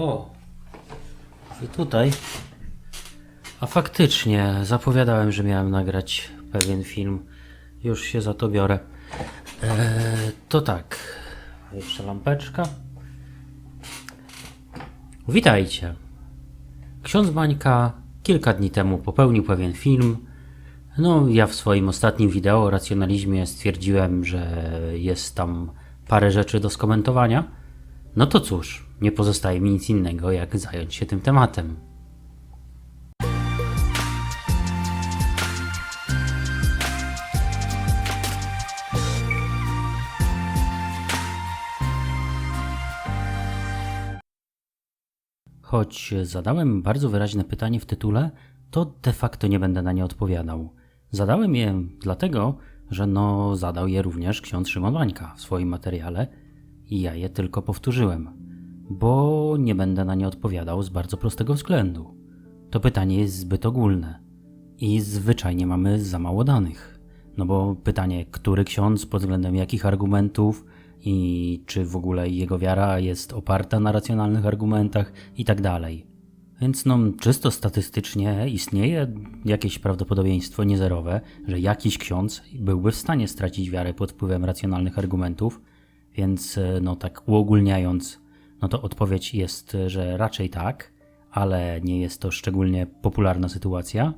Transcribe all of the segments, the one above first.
O, i tutaj. A faktycznie, zapowiadałem, że miałem nagrać pewien film. Już się za to biorę. Eee, to tak. Jeszcze lampeczka. Witajcie. Ksiądz Bańka kilka dni temu popełnił pewien film. No, ja w swoim ostatnim wideo o racjonalizmie stwierdziłem, że jest tam parę rzeczy do skomentowania. No to cóż, nie pozostaje mi nic innego, jak zająć się tym tematem. Choć zadałem bardzo wyraźne pytanie w tytule, to de facto nie będę na nie odpowiadał. Zadałem je dlatego, że no zadał je również ksiądz Szymon Wańka w swoim materiale i ja je tylko powtórzyłem, bo nie będę na nie odpowiadał z bardzo prostego względu. To pytanie jest zbyt ogólne i zwyczajnie mamy za mało danych. No bo pytanie, który ksiądz pod względem jakich argumentów i czy w ogóle jego wiara jest oparta na racjonalnych argumentach i tak dalej. Więc no, czysto statystycznie istnieje jakieś prawdopodobieństwo niezerowe, że jakiś ksiądz byłby w stanie stracić wiarę pod wpływem racjonalnych argumentów, więc e, no tak uogólniając, no to odpowiedź jest, że raczej tak, ale nie jest to szczególnie popularna sytuacja.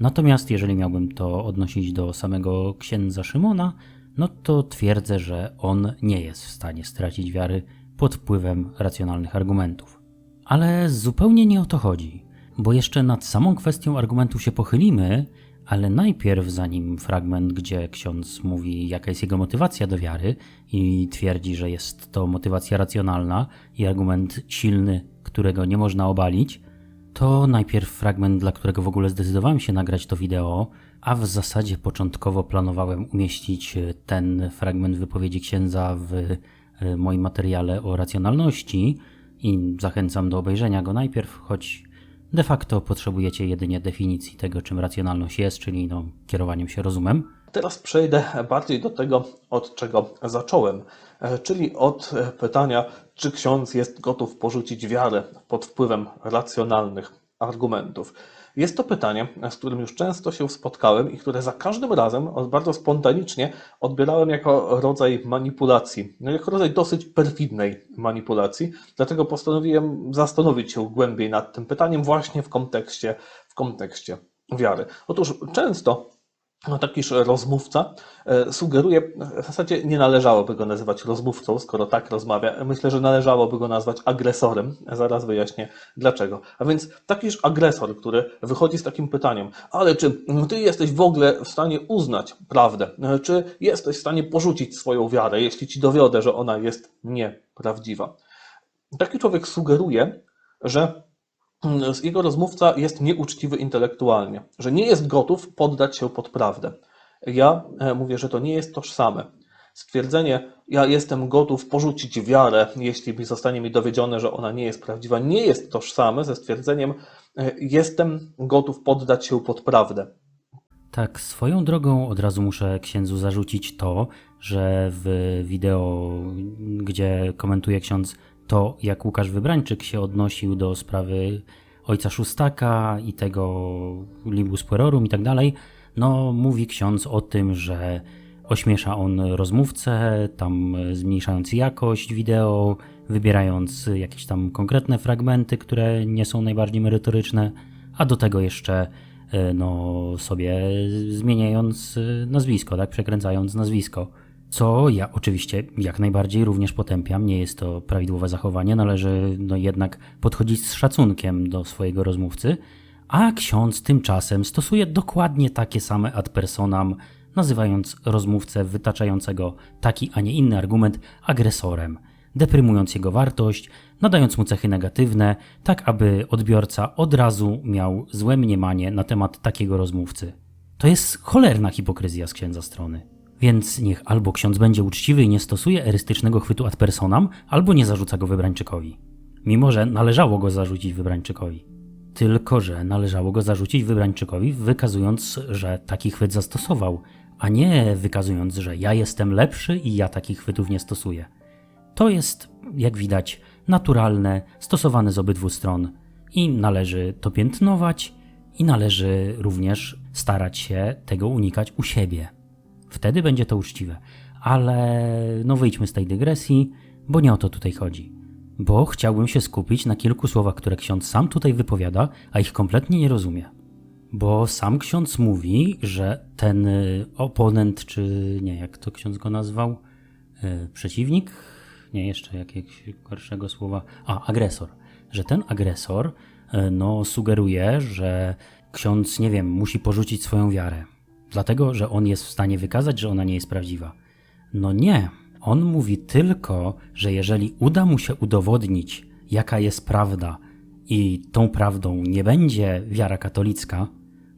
Natomiast jeżeli miałbym to odnosić do samego księdza Szymona, no to twierdzę, że on nie jest w stanie stracić wiary pod wpływem racjonalnych argumentów. Ale zupełnie nie o to chodzi, bo jeszcze nad samą kwestią argumentów się pochylimy, ale najpierw, zanim fragment, gdzie ksiądz mówi, jaka jest jego motywacja do wiary i twierdzi, że jest to motywacja racjonalna i argument silny, którego nie można obalić, to najpierw fragment, dla którego w ogóle zdecydowałem się nagrać to wideo, a w zasadzie początkowo planowałem umieścić ten fragment wypowiedzi księdza w e, moim materiale o racjonalności i zachęcam do obejrzenia go najpierw, choć de facto potrzebujecie jedynie definicji tego, czym racjonalność jest, czyli no, kierowaniem się rozumem. Teraz przejdę bardziej do tego, od czego zacząłem, e, czyli od e, pytania, czy ksiądz jest gotów porzucić wiarę pod wpływem racjonalnych argumentów. Jest to pytanie, z którym już często się spotkałem i które za każdym razem bardzo spontanicznie odbierałem jako rodzaj manipulacji, no jako rodzaj dosyć perfidnej manipulacji. Dlatego postanowiłem zastanowić się głębiej nad tym pytaniem właśnie w kontekście, w kontekście wiary. Otóż często no, takiż rozmówca e, sugeruje, w zasadzie nie należałoby go nazywać rozmówcą, skoro tak rozmawia. Myślę, że należałoby go nazwać agresorem. Zaraz wyjaśnię dlaczego. A więc takiż agresor, który wychodzi z takim pytaniem, ale czy ty jesteś w ogóle w stanie uznać prawdę? E, Czy jesteś w stanie porzucić swoją wiarę, jeśli ci dowiodę, że ona jest nieprawdziwa? Taki człowiek sugeruje, że jego rozmówca jest nieuczciwy intelektualnie, że nie jest gotów poddać się pod prawdę. Ja e, mówię, że to nie jest tożsame. Stwierdzenie, ja jestem gotów porzucić wiarę, jeśli mi zostanie mi dowiedzione, że ona nie jest prawdziwa, nie jest tożsame ze stwierdzeniem, e, jestem gotów poddać się pod prawdę. Tak, swoją drogą od razu muszę księdzu zarzucić to, że w wideo, gdzie komentuje ksiądz to, jak Łukasz Wybrańczyk się odnosił do sprawy ojca Szóstaka i tego libus puerorum i tak dalej, no mówi ksiądz o tym, że ośmiesza on rozmówcę, tam zmniejszając jakość wideo, wybierając jakieś tam konkretne fragmenty, które nie są najbardziej merytoryczne, a do tego jeszcze e, no, sobie zmieniając e, nazwisko, tak, przekręcając nazwisko. Co ja oczywiście jak najbardziej również potępiam, nie jest to prawidłowe zachowanie, należy no, jednak podchodzić z szacunkiem do swojego rozmówcy, a ksiądz tymczasem stosuje dokładnie takie same ad personam, nazywając rozmówcę wytaczającego taki, a nie inny argument agresorem, deprymując jego wartość, nadając mu cechy negatywne, tak aby odbiorca od razu miał złe mniemanie na temat takiego rozmówcy. To jest cholerna hipokryzja z księdza strony. Więc niech albo ksiądz będzie uczciwy i nie stosuje erystycznego chwytu ad personam, albo nie zarzuca go Wybrańczykowi. Mimo, że należało go zarzucić Wybrańczykowi. Tylko, że należało go zarzucić Wybrańczykowi, wykazując, że taki chwyt zastosował, a nie wykazując, że ja jestem lepszy i ja takich chwytów nie stosuję. To jest, jak widać, naturalne, stosowane z obydwu stron i należy to piętnować i należy również starać się tego unikać u siebie. Wtedy będzie to uczciwe. Ale no wyjdźmy z tej dygresji, bo nie o to tutaj chodzi. Bo chciałbym się skupić na kilku słowach, które ksiądz sam tutaj wypowiada, a ich kompletnie nie rozumie. Bo sam ksiądz mówi, że ten y, oponent, czy nie, jak to ksiądz go nazwał? Y, przeciwnik? Nie, jeszcze jakiegoś gorszego słowa. A, agresor. Że ten agresor y, no, sugeruje, że ksiądz, nie wiem, musi porzucić swoją wiarę. Dlatego, że on jest w stanie wykazać, że ona nie jest prawdziwa. No nie. On mówi tylko, że jeżeli uda mu się udowodnić, jaka jest prawda, i tą prawdą nie będzie wiara katolicka,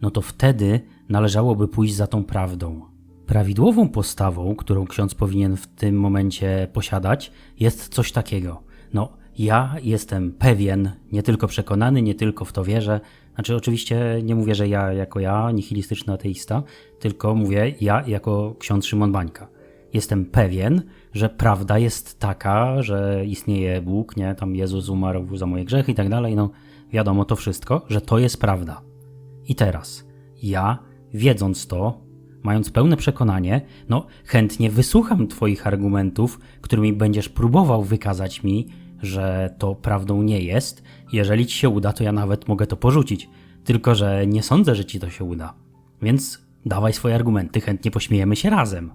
no to wtedy należałoby pójść za tą prawdą. Prawidłową postawą, którą ksiądz powinien w tym momencie posiadać, jest coś takiego. No, ja jestem pewien, nie tylko przekonany, nie tylko w to wierzę. Znaczy, oczywiście nie mówię, że ja jako ja, nihilistyczny ateista, tylko mówię ja jako ksiądz Szymon Bańka. Jestem pewien, że prawda jest taka, że istnieje Bóg, nie, tam Jezus umarł za moje grzechy i tak dalej, no wiadomo to wszystko, że to jest prawda. I teraz, ja, wiedząc to, mając pełne przekonanie, no chętnie wysłucham Twoich argumentów, którymi będziesz próbował wykazać mi, że to prawdą nie jest. Jeżeli Ci się uda, to ja nawet mogę to porzucić. Tylko, że nie sądzę, że Ci to się uda. Więc dawaj swoje argumenty, chętnie pośmiejemy się razem.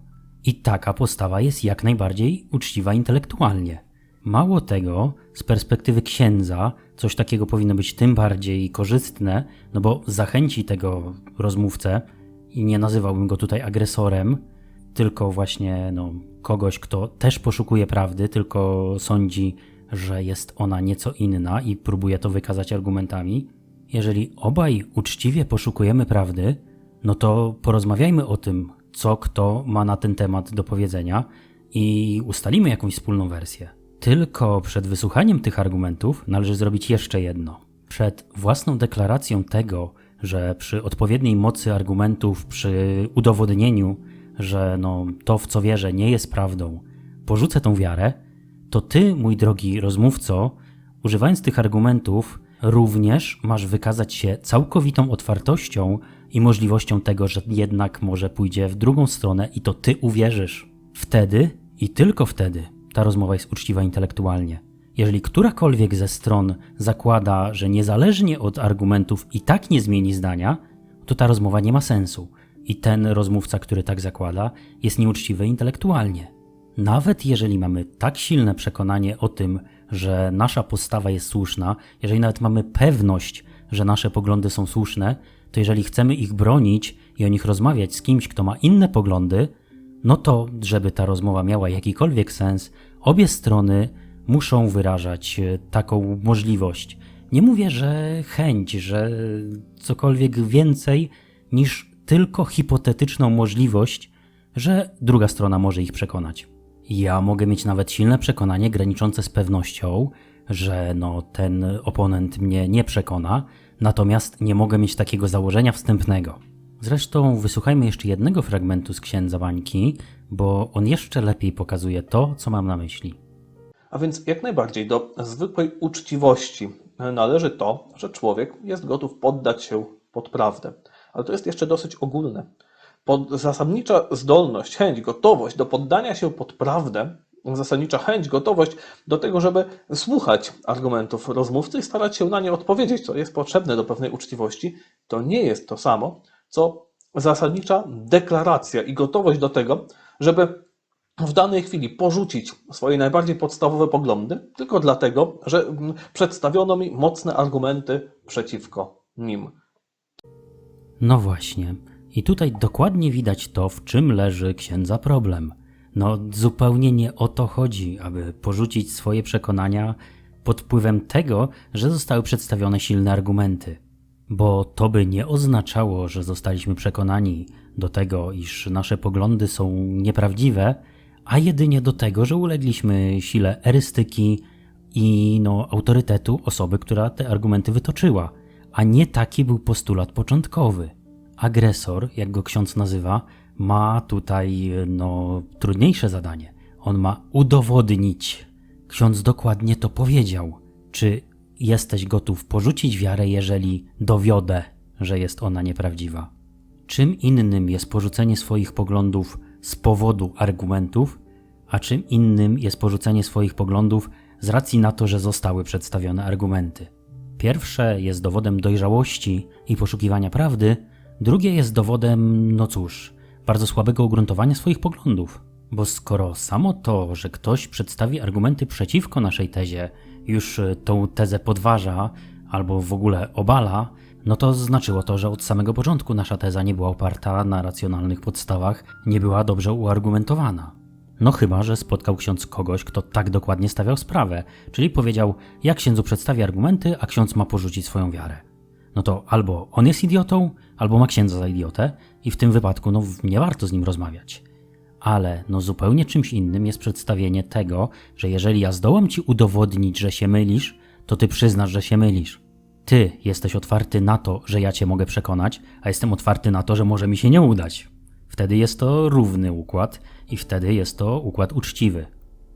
I taka postawa jest jak najbardziej uczciwa intelektualnie. Mało tego, z perspektywy księdza, coś takiego powinno być tym bardziej korzystne, no bo zachęci tego rozmówcę i nie nazywałbym go tutaj agresorem, tylko właśnie no, kogoś, kto też poszukuje prawdy, tylko sądzi, że jest ona nieco inna i próbuje to wykazać argumentami. Jeżeli obaj uczciwie poszukujemy prawdy, no to porozmawiajmy o tym, co kto ma na ten temat do powiedzenia i ustalimy jakąś wspólną wersję. Tylko przed wysłuchaniem tych argumentów należy zrobić jeszcze jedno. Przed własną deklaracją tego, że przy odpowiedniej mocy argumentów, przy udowodnieniu, że no, to w co wierzę nie jest prawdą, porzucę tą wiarę, to ty, mój drogi rozmówco, używając tych argumentów, również masz wykazać się całkowitą otwartością i możliwością tego, że jednak może pójdzie w drugą stronę i to ty uwierzysz. Wtedy i tylko wtedy ta rozmowa jest uczciwa intelektualnie. Jeżeli którakolwiek ze stron zakłada, że niezależnie od argumentów i tak nie zmieni zdania, to ta rozmowa nie ma sensu. I ten rozmówca, który tak zakłada, jest nieuczciwy intelektualnie. Nawet jeżeli mamy tak silne przekonanie o tym, że nasza postawa jest słuszna, jeżeli nawet mamy pewność, że nasze poglądy są słuszne, to jeżeli chcemy ich bronić i o nich rozmawiać z kimś, kto ma inne poglądy, no to, żeby ta rozmowa miała jakikolwiek sens, obie strony muszą wyrażać e, taką możliwość. Nie mówię, że chęć, że cokolwiek więcej niż tylko hipotetyczną możliwość, że druga strona może ich przekonać. Ja mogę mieć nawet silne przekonanie graniczące z pewnością, że no, ten oponent mnie nie przekona, natomiast nie mogę mieć takiego założenia wstępnego. Zresztą wysłuchajmy jeszcze jednego fragmentu z księdza Bańki, bo on jeszcze lepiej pokazuje to, co mam na myśli. A więc jak najbardziej do zwykłej uczciwości należy to, że człowiek jest gotów poddać się pod prawdę. Ale to jest jeszcze dosyć ogólne. Pod zasadnicza zdolność, chęć, gotowość do poddania się pod prawdę, zasadnicza chęć, gotowość do tego, żeby słuchać argumentów rozmówcy i starać się na nie odpowiedzieć, co jest potrzebne do pewnej uczciwości, to nie jest to samo, co zasadnicza deklaracja i gotowość do tego, żeby w danej chwili porzucić swoje najbardziej podstawowe poglądy, tylko dlatego, że mm, przedstawiono mi mocne argumenty przeciwko nim. No właśnie. I tutaj dokładnie widać to, w czym leży księdza problem. No, zupełnie nie o to chodzi, aby porzucić swoje przekonania pod wpływem tego, że zostały przedstawione silne argumenty. Bo to by nie oznaczało, że zostaliśmy przekonani do tego, iż nasze poglądy są nieprawdziwe, a jedynie do tego, że ulegliśmy sile erystyki i no, autorytetu osoby, która te argumenty wytoczyła. A nie taki był postulat początkowy. Agresor, jak go ksiądz nazywa, ma tutaj no, trudniejsze zadanie. On ma udowodnić Ksiądz dokładnie to powiedział. Czy jesteś gotów porzucić wiarę, jeżeli dowiodę, że jest ona nieprawdziwa? Czym innym jest porzucenie swoich poglądów z powodu argumentów, a czym innym jest porzucenie swoich poglądów z racji na to, że zostały przedstawione argumenty. Pierwsze jest dowodem dojrzałości i poszukiwania prawdy, drugie jest dowodem, no cóż, bardzo słabego ugruntowania swoich poglądów. Bo skoro samo to, że ktoś przedstawi argumenty przeciwko naszej tezie, już y, tą tezę podważa albo w ogóle obala, no to znaczyło to, że od samego początku nasza teza nie była oparta na racjonalnych podstawach, nie była dobrze uargumentowana. No chyba, że spotkał ksiądz kogoś, kto tak dokładnie stawiał sprawę, czyli powiedział, jak księdzu przedstawi argumenty, a ksiądz ma porzucić swoją wiarę. No to albo on jest idiotą, albo ma księdza za idiotę i w tym wypadku no nie warto z nim rozmawiać. Ale no zupełnie czymś innym jest przedstawienie tego, że jeżeli ja zdołam ci udowodnić, że się mylisz, to ty przyznasz, że się mylisz. Ty jesteś otwarty na to, że ja cię mogę przekonać, a jestem otwarty na to, że może mi się nie udać. Wtedy jest to równy układ i wtedy jest to układ uczciwy.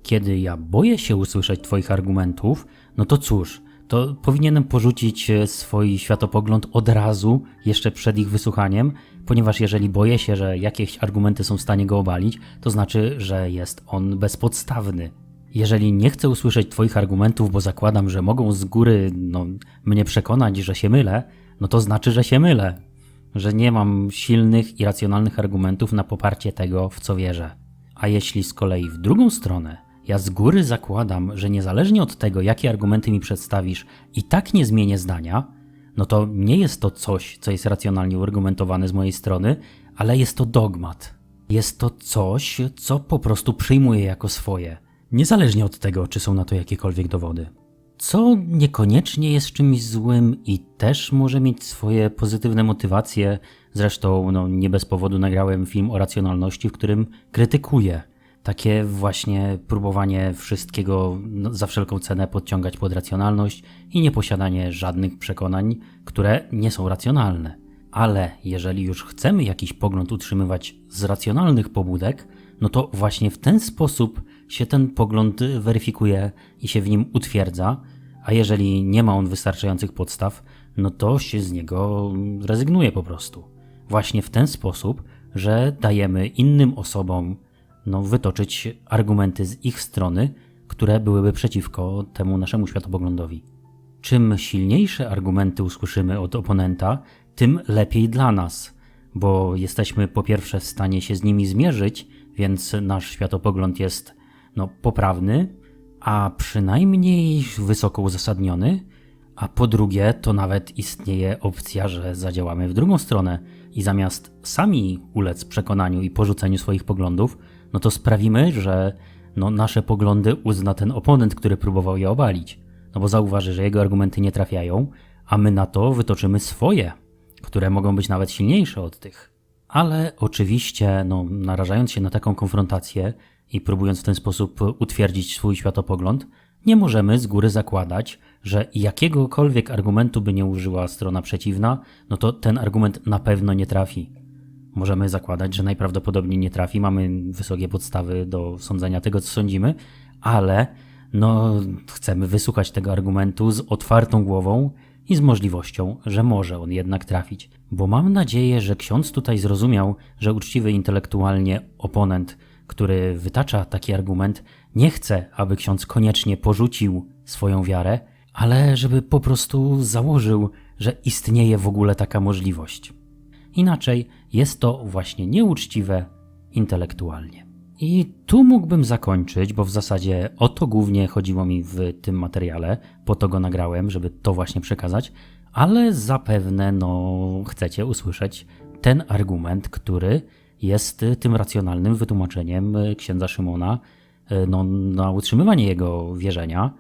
Kiedy ja boję się usłyszeć Twoich argumentów, no to cóż, to powinienem porzucić e, swój światopogląd od razu, jeszcze przed ich wysłuchaniem, ponieważ jeżeli boję się, że jakieś argumenty są w stanie go obalić, to znaczy, że jest on bezpodstawny. Jeżeli nie chcę usłyszeć Twoich argumentów, bo zakładam, że mogą z góry no, mnie przekonać, że się mylę, no to znaczy, że się mylę. Że nie mam silnych i racjonalnych argumentów na poparcie tego, w co wierzę. A jeśli z kolei w drugą stronę ja z góry zakładam, że niezależnie od tego, jakie argumenty mi przedstawisz, i tak nie zmienię zdania, no to nie jest to coś, co jest racjonalnie uargumentowane z mojej strony, ale jest to dogmat. Jest to coś, co po prostu przyjmuję jako swoje, niezależnie od tego, czy są na to jakiekolwiek dowody. Co niekoniecznie jest czymś złym i też może mieć swoje pozytywne motywacje. Zresztą, no, nie bez powodu nagrałem film o racjonalności, w którym krytykuję takie właśnie próbowanie wszystkiego no, za wszelką cenę podciągać pod racjonalność i nieposiadanie żadnych przekonań, które nie są racjonalne. Ale jeżeli już chcemy jakiś pogląd utrzymywać z racjonalnych pobudek, no to właśnie w ten sposób się ten pogląd weryfikuje i się w nim utwierdza, a jeżeli nie ma on wystarczających podstaw, no to się z niego rezygnuje po prostu. Właśnie w ten sposób, że dajemy innym osobom no, wytoczyć argumenty z ich strony, które byłyby przeciwko temu naszemu światopoglądowi. Czym silniejsze argumenty usłyszymy od oponenta, tym lepiej dla nas, bo jesteśmy po pierwsze w stanie się z nimi zmierzyć, więc nasz światopogląd jest no, poprawny, a przynajmniej wysoko uzasadniony, a po drugie to nawet istnieje opcja, że zadziałamy w drugą stronę i zamiast sami ulec przekonaniu i porzuceniu swoich poglądów, no to sprawimy, że no, nasze poglądy uzna ten oponent, który próbował je obalić. No bo zauważy, że jego argumenty nie trafiają, a my na to wytoczymy swoje, które mogą być nawet silniejsze od tych. Ale oczywiście, no, narażając się na taką konfrontację i próbując w ten sposób utwierdzić swój światopogląd, nie możemy z góry zakładać, że jakiegokolwiek argumentu by nie użyła strona przeciwna, no to ten argument na pewno nie trafi. Możemy zakładać, że najprawdopodobniej nie trafi, mamy wysokie podstawy do sądzenia tego, co sądzimy, ale no, chcemy wysłuchać tego argumentu z otwartą głową i z możliwością, że może on jednak trafić. Bo mam nadzieję, że ksiądz tutaj zrozumiał, że uczciwy intelektualnie oponent, który wytacza taki argument, nie chce, aby ksiądz koniecznie porzucił swoją wiarę, ale żeby po prostu założył, że istnieje w ogóle taka możliwość. Inaczej jest to właśnie nieuczciwe intelektualnie. I tu mógłbym zakończyć, bo w zasadzie o to głównie chodziło mi w tym materiale, po to go nagrałem, żeby to właśnie przekazać, ale zapewne no, chcecie usłyszeć ten argument, który jest tym racjonalnym wytłumaczeniem księdza Szymona no, na utrzymywanie jego wierzenia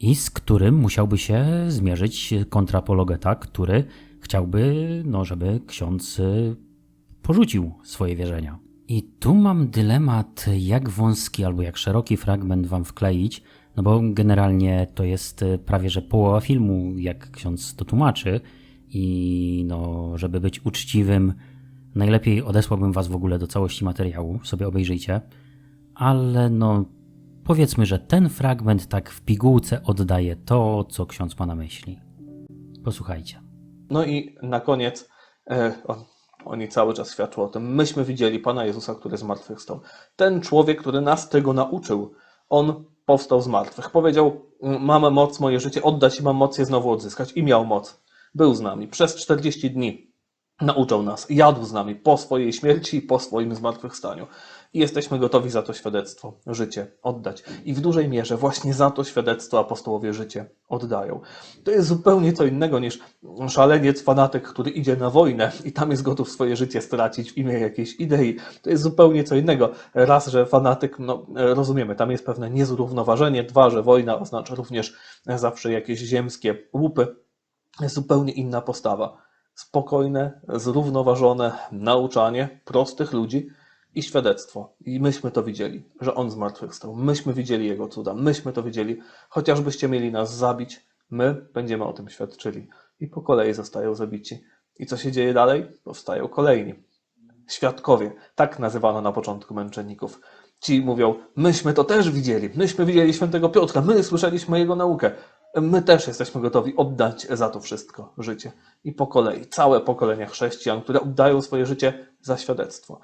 i z którym musiałby się zmierzyć kontrapologeta, który chciałby, no, żeby ksiądz y, porzucił swoje wierzenia. I tu mam dylemat, jak wąski albo jak szeroki fragment wam wkleić, no bo generalnie to jest y, prawie że połowa filmu, jak ksiądz to tłumaczy. I no, żeby być uczciwym, najlepiej odesłałbym was w ogóle do całości materiału, sobie obejrzyjcie. Ale no, Powiedzmy, że ten fragment tak w pigułce oddaje to, co ksiądz ma na myśli. Posłuchajcie. No i na koniec e, oni cały czas świadczą o tym. Myśmy widzieli Pana Jezusa, który zmartwychwstał. Ten człowiek, który nas tego nauczył, on powstał z martwych. Powiedział: Mam moc, moje życie oddać i mam moc je znowu odzyskać. I miał moc. Był z nami przez 40 dni. Nauczał nas, jadł z nami po swojej śmierci i po swoim zmartwychwstaniu. I jesteśmy gotowi za to świadectwo, życie oddać. I w dużej mierze właśnie za to świadectwo apostołowie życie oddają. To jest zupełnie co innego niż szaleniec, fanatyk, który idzie na wojnę i tam jest gotów swoje życie stracić w imię jakiejś idei. To jest zupełnie co innego. Raz, że fanatyk, no rozumiemy, tam jest pewne niezrównoważenie. Dwa, że wojna oznacza również zawsze jakieś ziemskie łupy. Zupełnie inna postawa spokojne, zrównoważone nauczanie prostych ludzi i świadectwo. I myśmy to widzieli, że On zmartwychwstał. Myśmy widzieli Jego cuda. Myśmy to widzieli. Chociażbyście mieli nas zabić, my będziemy o tym świadczyli. I po kolei zostają zabici. I co się dzieje dalej? Powstają kolejni. Świadkowie. Tak nazywano na początku męczenników. Ci mówią, myśmy to też widzieli. Myśmy widzieli świętego Piotra. My słyszeliśmy jego naukę. My też jesteśmy gotowi oddać za to wszystko życie. I po kolei, całe pokolenia chrześcijan, które oddają swoje życie za świadectwo.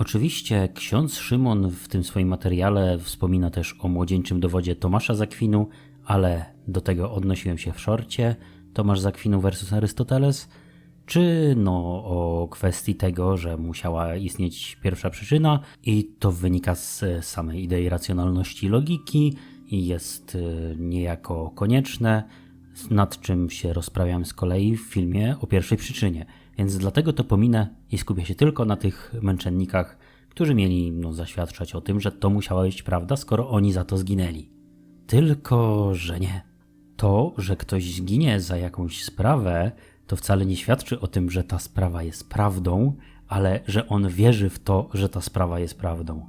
Oczywiście ksiądz Szymon w tym swoim materiale wspomina też o młodzieńczym dowodzie Tomasza Zakwinu, ale do tego odnosiłem się w szorcie Tomasz Zakwinu versus Arystoteles, czy no o kwestii tego, że musiała istnieć pierwsza przyczyna i to wynika z samej idei racjonalności logiki i jest y, niejako konieczne, nad czym się rozprawiam z kolei w filmie o pierwszej przyczynie. Więc dlatego to pominę i skupię się tylko na tych męczennikach, którzy mieli no, zaświadczać o tym, że to musiała być prawda, skoro oni za to zginęli. Tylko, że nie. To, że ktoś zginie za jakąś sprawę, to wcale nie świadczy o tym, że ta sprawa jest prawdą, ale że on wierzy w to, że ta sprawa jest prawdą.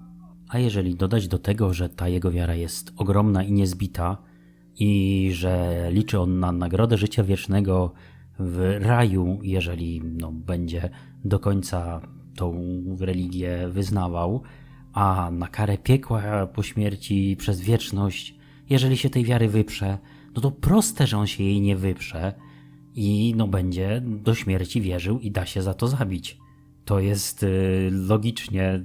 A jeżeli dodać do tego, że ta jego wiara jest ogromna i niezbita, i że liczy on na nagrodę życia wiecznego w raju, jeżeli no, będzie do końca tą religię wyznawał, a na karę piekła po śmierci przez wieczność, jeżeli się tej wiary wyprze, no to proste, że on się jej nie wyprze i no będzie do śmierci wierzył i da się za to zabić. To jest y, logicznie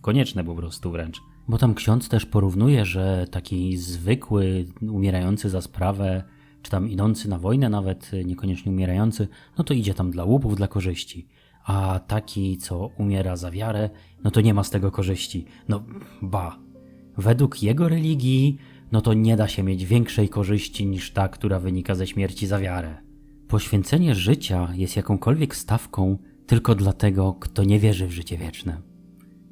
konieczne po prostu wręcz. Bo tam ksiądz też porównuje, że taki zwykły, umierający za sprawę, czy tam idący na wojnę nawet, niekoniecznie umierający, no to idzie tam dla łupów, dla korzyści. A taki, co umiera za wiarę, no to nie ma z tego korzyści. No, ba. Według jego religii, no to nie da się mieć większej korzyści niż ta, która wynika ze śmierci za wiarę. Poświęcenie życia jest jakąkolwiek stawką tylko dla tego, kto nie wierzy w życie wieczne.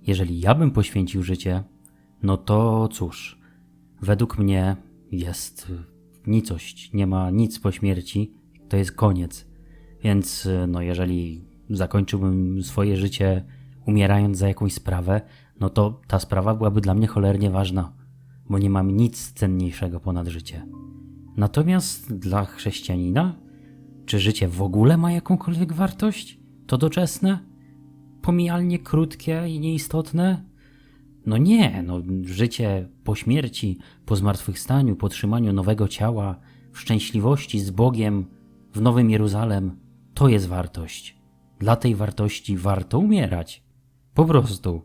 Jeżeli ja bym poświęcił życie, no to cóż, według mnie jest nicość, nie ma nic po śmierci, to jest koniec. Więc no jeżeli zakończyłbym swoje życie umierając za jakąś sprawę, no to ta sprawa byłaby dla mnie cholernie ważna, bo nie mam nic cenniejszego ponad życie. Natomiast dla chrześcijanina, czy życie w ogóle ma jakąkolwiek wartość? To doczesne? Pomijalnie krótkie i nieistotne? No nie, no życie po śmierci, po zmartwychwstaniu, po otrzymaniu nowego ciała, w szczęśliwości z Bogiem, w Nowym Jeruzalem, to jest wartość. Dla tej wartości warto umierać. Po prostu.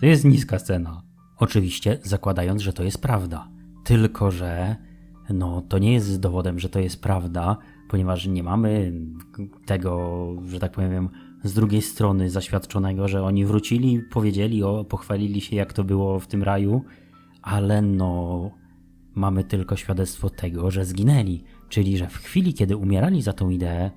To jest niska cena. Oczywiście zakładając, że to jest prawda. Tylko, że no to nie jest dowodem, że to jest prawda, ponieważ nie mamy tego, że tak powiem, z drugiej strony zaświadczonego, że oni wrócili, powiedzieli, o, pochwalili się, jak to było w tym raju, ale no, mamy tylko świadectwo tego, że zginęli, czyli że w chwili, kiedy umierali za tą ideę,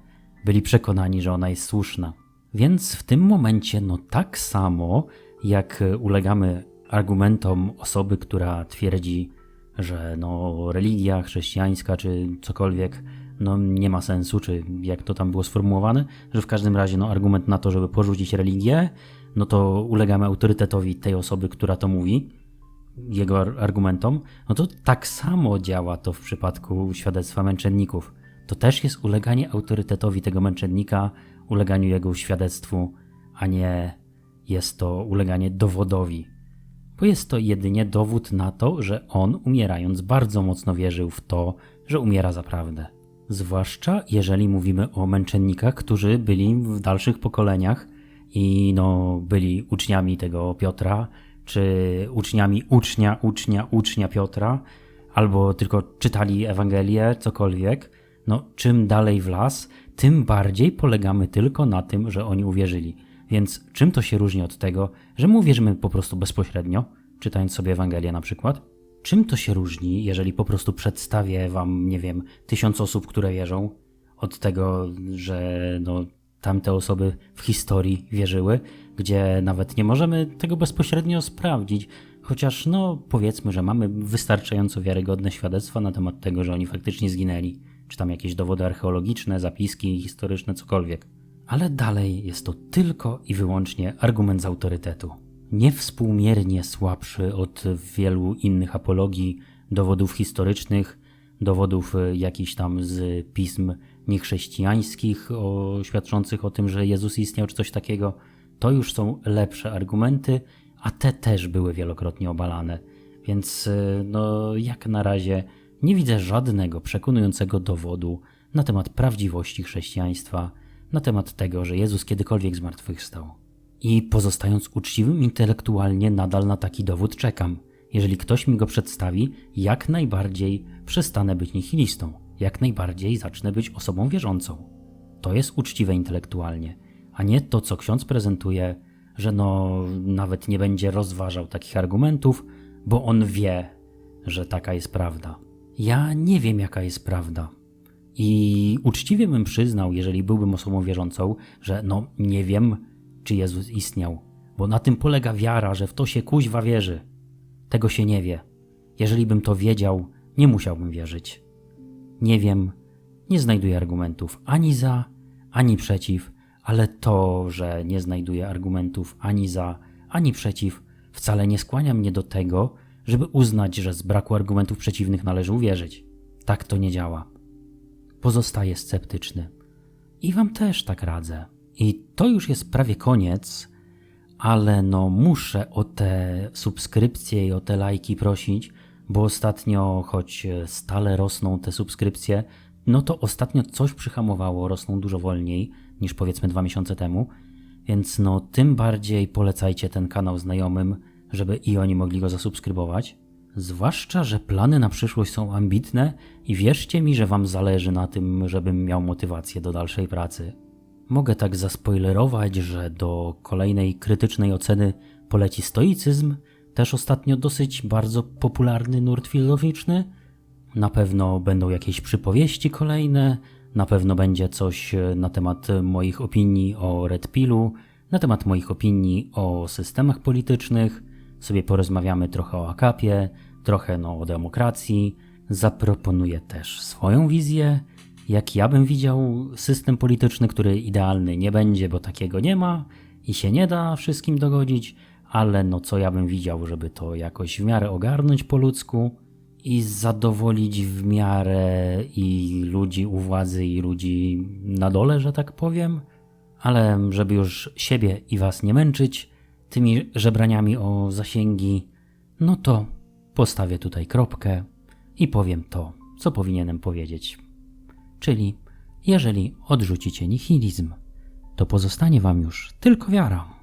byli przekonani, że ona jest słuszna. Więc w tym momencie, no tak samo jak ulegamy argumentom osoby, która twierdzi, że no religia chrześcijańska czy cokolwiek no nie ma sensu, czy jak to tam było sformułowane, że w każdym razie no, argument na to, żeby porzucić religię, no to ulegamy autorytetowi tej osoby, która to mówi, jego argumentom, no to tak samo działa to w przypadku świadectwa męczenników. To też jest uleganie autorytetowi tego męczennika, uleganiu jego świadectwu, a nie jest to uleganie dowodowi. bo jest to jedynie dowód na to, że on, umierając, bardzo mocno wierzył w to, że umiera zaprawdę. Zwłaszcza jeżeli mówimy o męczennikach, którzy byli w dalszych pokoleniach i no, byli uczniami tego Piotra, czy uczniami ucznia, ucznia, ucznia Piotra, albo tylko czytali Ewangelię, cokolwiek. No, czym dalej w las, tym bardziej polegamy tylko na tym, że oni uwierzyli. Więc czym to się różni od tego, że my uwierzymy po prostu bezpośrednio, czytając sobie Ewangelię na przykład? Czym to się różni, jeżeli po prostu przedstawię wam, nie wiem, tysiąc osób, które wierzą, od tego, że no, tamte osoby w historii wierzyły, gdzie nawet nie możemy tego bezpośrednio sprawdzić, chociaż no powiedzmy, że mamy wystarczająco wiarygodne świadectwa na temat tego, że oni faktycznie zginęli, czy tam jakieś dowody archeologiczne, zapiski historyczne, cokolwiek. Ale dalej jest to tylko i wyłącznie argument z autorytetu. Niewspółmiernie słabszy od wielu innych apologii, dowodów historycznych, dowodów e, jakichś tam z pism niechrześcijańskich o, świadczących o tym, że Jezus istniał, czy coś takiego. To już są lepsze argumenty, a te też były wielokrotnie obalane. Więc e, no, jak na razie nie widzę żadnego przekonującego dowodu na temat prawdziwości chrześcijaństwa, na temat tego, że Jezus kiedykolwiek zmartwychwstał. I pozostając uczciwym intelektualnie, nadal na taki dowód czekam. Jeżeli ktoś mi go przedstawi, jak najbardziej przestanę być nihilistą, jak najbardziej zacznę być osobą wierzącą. To jest uczciwe intelektualnie, a nie to, co ksiądz prezentuje, że no nawet nie będzie rozważał takich argumentów, bo on wie, że taka jest prawda. Ja nie wiem, jaka jest prawda. I uczciwie bym przyznał, jeżeli byłbym osobą wierzącą, że no nie wiem, czy Jezus istniał, bo na tym polega wiara, że w to się kuźwa wierzy. Tego się nie wie. Jeżeli bym to wiedział, nie musiałbym wierzyć. Nie wiem, nie znajduję argumentów ani za, ani przeciw, ale to, że nie znajduję argumentów ani za, ani przeciw, wcale nie skłania mnie do tego, żeby uznać, że z braku argumentów przeciwnych należy uwierzyć. Tak to nie działa. Pozostaję sceptyczny. I wam też tak radzę. I to już jest prawie koniec, ale no muszę o te subskrypcje i o te lajki prosić, bo ostatnio, choć stale rosną te subskrypcje, no to ostatnio coś przyhamowało, rosną dużo wolniej niż powiedzmy dwa miesiące temu, więc no tym bardziej polecajcie ten kanał znajomym, żeby i oni mogli go zasubskrybować. Zwłaszcza, że plany na przyszłość są ambitne i wierzcie mi, że Wam zależy na tym, żebym miał motywację do dalszej pracy. Mogę tak zaspoilerować, że do kolejnej krytycznej oceny poleci stoicyzm, też ostatnio dosyć bardzo popularny nurt filozoficzny. Na pewno będą jakieś przypowieści kolejne, na pewno będzie coś e, na temat moich opinii o Red Pillu, na temat moich opinii o systemach politycznych. Sobie porozmawiamy trochę o akapie, trochę no, o demokracji. Zaproponuję też swoją wizję, jak ja bym widział system polityczny, który idealny nie będzie, bo takiego nie ma i się nie da wszystkim dogodzić, ale no co ja bym widział, żeby to jakoś w miarę ogarnąć po ludzku i zadowolić w miarę i ludzi u władzy, i ludzi na dole, że tak powiem. Ale żeby już siebie i was nie męczyć tymi żebraniami o zasięgi, no to postawię tutaj kropkę i powiem to, co powinienem powiedzieć. Czyli, jeżeli odrzucicie nihilizm, to pozostanie wam już tylko wiara.